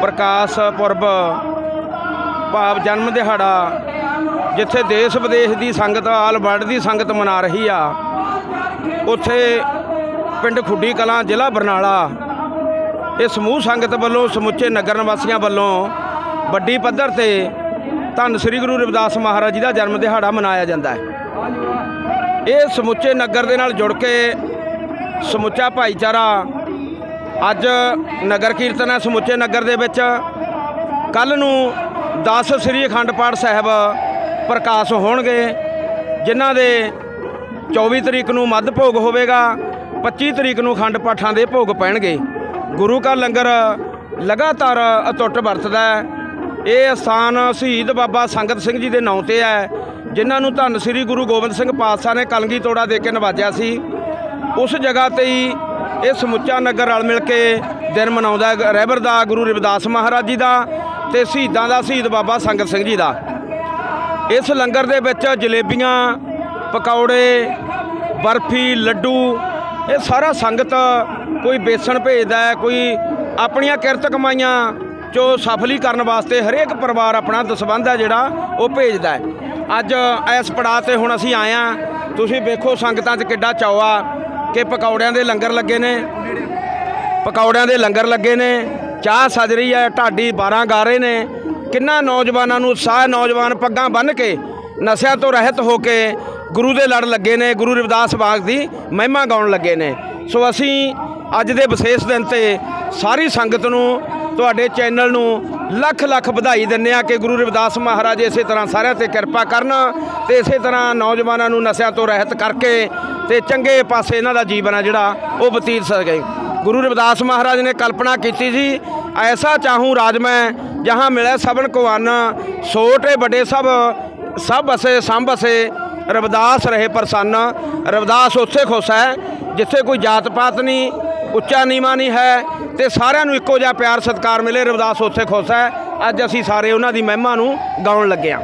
ਪ੍ਰਕਾਸ਼ ਪੁਰਬ, ਭਾਵ ਜਨਮ ਦਿਹਾੜਾ, ਜਿੱਥੇ ਦੇਸ਼ ਵਿਦੇਸ਼ ਦੀ ਸੰਗਤ, ਆਲ ਵਰਲਡ ਦੀ ਸੰਗਤ ਮਨਾ ਰਹੀ ਆ। ਉੱਥੇ ਪਿੰਡ ਖੁੱਡੀ ਕਲਾਂ, ਜ਼ਿਲ੍ਹਾ ਬਰਨਾਲਾ, ਇਹ ਸਮੂਹ ਸੰਗਤ ਵੱਲੋਂ ਸਮੁੱਚੇ ਨਗਰ ਨਿਵਾਸੀਆਂ ਵੱਲੋਂ ਵੱਡੀ ਪੱਧਰ ਤੇ ਧੰਨ ਸ੍ਰੀ ਗੁਰੂ ਰਵਿਦਾਸ ਮਹਾਰਾਜ ਜੀ ਦਾ ਜਨਮ ਦਿਹਾੜਾ ਮਨਾਇਆ ਜਾਂਦਾ ਹੈ। ਇਹ ਸਮੁੱਚੇ ਨਗਰ ਦੇ ਨਾਲ ਜੁੜ ਕੇ ਸਮੁੱਚਾ ਭਾਈਚਾਰਾ ਅੱਜ ਨਗਰ ਕੀਰਤਨ ਹੈ ਸਮੁੱਚੇ ਨਗਰ ਦੇ ਵਿੱਚ। ਕੱਲ ਨੂੰ 10 ਸ੍ਰੀ ਅਖੰਡ ਪਾਠ ਸਾਹਿਬ ਪ੍ਰਕਾਸ਼ ਹੋਣਗੇ, ਜਿਨ੍ਹਾਂ ਦੇ 24 ਤਰੀਕ ਨੂੰ ਮੱਧ ਭੋਗ ਹੋਵੇਗਾ 25 ਤਰੀਕ ਨੂੰ ਅਖੰਡ ਪਾਠਾਂ ਦੇ ਭੋਗ ਪੈਣਗੇ। ਗੁਰੂ ਕਾ ਲੰਗਰ ਲਗਾਤਾਰ ਅਟੁੱਟ ਵਰਤਦਾ ਹੈ। ਇਹ ਸਥਾਨ ਸ਼ਹੀਦ ਬਾਬਾ ਸੰਗਤ ਸਿੰਘ ਜੀ ਦੇ ਨਾਂ ਤੇ ਹੈ, ਜਿਨ੍ਹਾਂ ਨੂੰ ਧੰਨ ਸ੍ਰੀ ਗੁਰੂ ਗੋਬਿੰਦ ਸਿੰਘ ਪਾਤਸ਼ਾਹ ਨੇ ਕਲਗੀ ਤੋੜਾ ਦੇ ਕੇ ਨਵਾਜਿਆ ਸੀ। ਉਸ ਜਗ੍ਹਾ ਤੇ ਹੀ ਇਹ ਸਮੁੱਚਾ ਨਗਰ ਰਲ ਮਿਲ ਕੇ ਦਿਨ ਮਨਾਉਂਦਾ ਹੈ। ਰਹਿਬਰ ਦਾ ਗੁਰੂ ਰਵਿਦਾਸ ਮਹਾਰਾਜ ਜੀ ਦਾ ਤੇ ਸ਼ਹੀਦਾਂ ਦਾ ਸ਼ਹੀਦ ਬਾਬਾ ਸੰਗਤ ਸਿੰਘ ਜੀ ਦਾ। ਇਸ ਲੰਗਰ ਦੇ ਵਿੱਚ ਜਲੇਬੀਆਂ, ਪਕੌੜੇ, ਬਰਫੀ, ਲੱਡੂ, ਇਹ ਸਾਰਾ ਸੰਗਤ ਕੋਈ ਬੇਸਣ ਭੇਜਦਾ ਹੈ, ਕੋਈ ਆਪਣੀਆਂ ਕਿਰਤ ਕਮਾਈਆਂ ਚੋਂ ਸਫਲੀ ਕਰਨ ਵਾਸਤੇ ਹਰੇਕ ਪਰਿਵਾਰ ਆਪਣਾ ਦਸਬੰਧ ਹੈ ਜਿਹੜਾ, ਉਹ ਭੇਜਦਾ ਹੈ। ਅੱਜ ਇਸ ਪੜਾਅ ਤੇ ਹੁਣ ਅਸੀਂ ਆਏ ਆ ਤੁਸੀਂ ਵੇਖੋ ਸੰਗਤਾਂ 'ਚ ਕਿੱਡਾ ਚਾਅ ਆ। ਕਿ ਪਕੌੜਿਆਂ ਦੇ ਲੰਗਰ ਲੱਗੇ ਨੇ। ਪਕੌੜਿਆਂ ਦੇ ਲੰਗਰ ਲੱਗੇ ਨੇ। ਚਾਹ ਸਜ ਰਹੀ ਹੈ, ਢਾਡੀ 12 ਗਾ ਰਹੇ ਨੇ। ਕਿੰਨਾ ਨੌਜਵਾਨਾਂ ਨੂੰ ਸਾਹ, ਨੌਜਵਾਨ ਪੱਗਾਂ ਬੰਨ੍ਹ ਕੇ ਨਸ਼ਿਆਂ ਤੋਂ ਰਹਿਤ ਹੋ ਕੇ ਗੁਰੂ ਦੇ ਲੜ ਲੱਗੇ ਨੇ, ਗੁਰੂ ਰਵਿਦਾਸ ਬਾਗ ਦੀ ਮਹਿਮਾ ਗਾਉਣ ਲੱਗੇ ਨੇ। ਸੋ ਅਸੀਂ ਅੱਜ ਦੇ ਵਿਸ਼ੇਸ਼ ਦਿਨ ਤੇ ਸਾਰੀ ਸੰਗਤ ਨੂੰ, ਤੁਹਾਡੇ ਚੈਨਲ ਨੂੰ ਲੱਖ ਲੱਖ ਵਧਾਈ ਦਿੰਦੇ ਆ ਕਿ ਗੁਰੂ ਰਵਿਦਾਸ ਮਹਾਰਾਜ ਇਸੇ ਤਰ੍ਹਾਂ ਸਾਰਿਆਂ ਤੇ ਕਿਰਪਾ ਕਰਨ ਤੇ ਇਸੇ ਤਰ੍ਹਾਂ ਨੌਜਵਾਨਾਂ ਨੂੰ ਨਸ਼ਿਆਂ ਤੋਂ ਰਹਿਤ ਕਰਕੇ ਤੇ ਚੰਗੇ ਪਾਸੇ ਇਹਨਾਂ ਦਾ ਜੀਵਨ ਆ ਜਿਹੜਾ ਉਹ ਬਤੀਤ ਸਕੇ। ਗੁਰੂ ਰਵਿਦਾਸ ਮਹਾਰਾਜ ਨੇ ਕਲਪਨਾ ਕੀਤੀ ਸੀ, ਐਸਾ ਚਾਹੂੰ ਰਾਜ ਮੈਂ, ਜਹਾਂ ਮਿਲੇ ਸਭਨ ਕੋ ਅੰਨ ਛੋਟੇ ਵੱਡੇ ਸਭ ਸਭ ਬਸੇ ਸੰਭ ਬਸੇ ਰਵਿਦਾਸ ਰਹੇ ਪ੍ਰਸੰਨ। ਰਵਿਦਾਸ ਉੱਥੇ ਖੁਸ਼ ਹੈ, ਜਿੱਥੇ ਕੋਈ ਜਾਤ ਪਾਤ ਨਹੀਂ, ਉੱਚਾ ਨੀਵਾਂ ਨਹੀਂ ਹੈ, ਤੇ ਸਾਰਿਆਂ ਨੂੰ ਇੱਕੋ ਜਿਹਾ ਪਿਆਰ ਸਤਿਕਾਰ ਮਿਲੇ। ਰਵਿਦਾਸ ਉੱਥੇ ਖੁਸ਼ ਹੈ। ਅੱਜ ਅਸੀਂ ਸਾਰੇ ਉਹਨਾਂ ਦੀ ਮਹਿਮਾ ਨੂੰ ਗਾਉਣ ਲੱਗੇ ਹਾਂ।